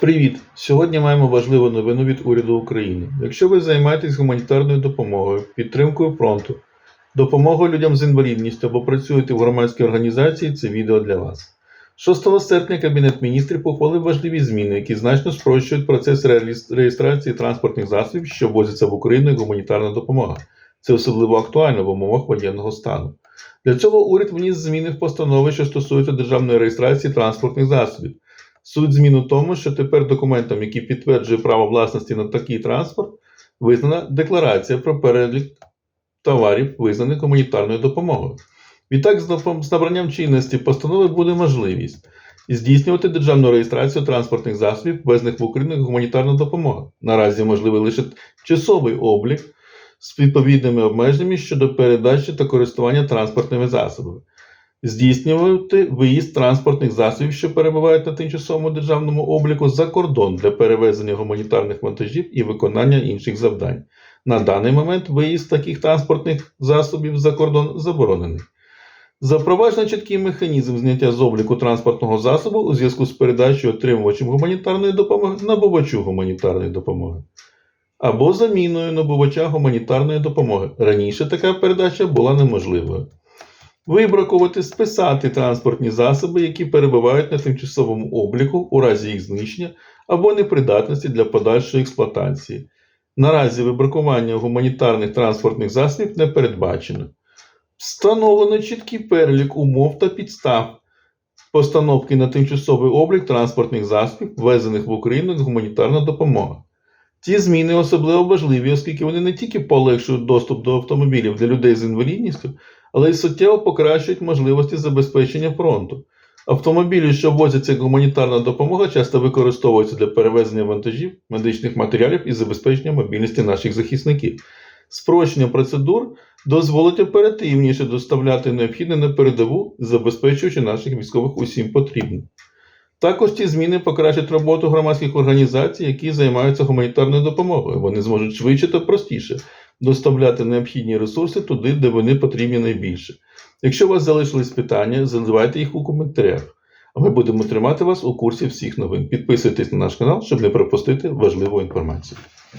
Привіт! Сьогодні маємо важливу новину від уряду України. Якщо ви займаєтесь гуманітарною допомогою, підтримкою фронту, допомогою людям з інвалідністю або працюєте в громадській організації, це відео для вас. 6 серпня Кабінет міністрів ухвалив важливі зміни, які значно спрощують процес реєстрації транспортних засобів, що ввозяться в Україну як гуманітарна допомога. Це особливо актуально в умовах воєнного стану. Для цього уряд вніс зміни в постанови, що стосуються державної реєстрації транспортних засобів. Суть змін у тому, що тепер документом, який підтверджує право власності на такий транспорт, визнана декларація про перелік товарів, визнаних гуманітарною допомогою. Відтак, з набранням чинності постанови буде можливість здійснювати державну реєстрацію транспортних засобів, ввезених в Україну як гуманітарна допомога. Наразі можливий лише часовий облік з відповідними обмеженнями щодо передачі та користування транспортними засобами здійснювати виїзд транспортних засобів, що перебувають на тимчасовому державному обліку за кордон для перевезення гуманітарних вантажів і виконання інших завдань. На даний момент виїзд таких транспортних засобів за кордон заборонений. Запроваджено чіткий механізм зняття з обліку транспортного засобу у зв'язку з передачею отримувачем гуманітарної допомоги набувачу гуманітарної допомоги або заміною набувача гуманітарної допомоги. Раніше така передача була неможливою вибракувати, списати транспортні засоби, які перебувають на тимчасовому обліку у разі їх знищення або непридатності для подальшої експлуатації. Наразі вибракування гуманітарних транспортних засобів не передбачено. Встановлено чіткий перелік умов та підстав постановки на тимчасовий облік транспортних засобів, ввезених в Україну як гуманітарна допомога. Ці зміни особливо важливі, оскільки вони не тільки полегшують доступ до автомобілів для людей з інвалідністю, але й суттєво покращують можливості забезпечення фронту. Автомобілі, що возяться як гуманітарна допомога, часто використовуються для перевезення вантажів, медичних матеріалів і забезпечення мобільності наших захисників. Спрощення процедур дозволить оперативніше доставляти необхідне на передову, забезпечуючи наших військових усім потрібним. Також ці зміни покращать роботу громадських організацій, які займаються гуманітарною допомогою. Вони зможуть швидше та простіше доставляти необхідні ресурси туди, де вони потрібні найбільше. Якщо у вас залишились питання, задавайте їх у коментарях. А ми будемо тримати вас у курсі всіх новин. Підписуйтесь на наш канал, щоб не пропустити важливу інформацію.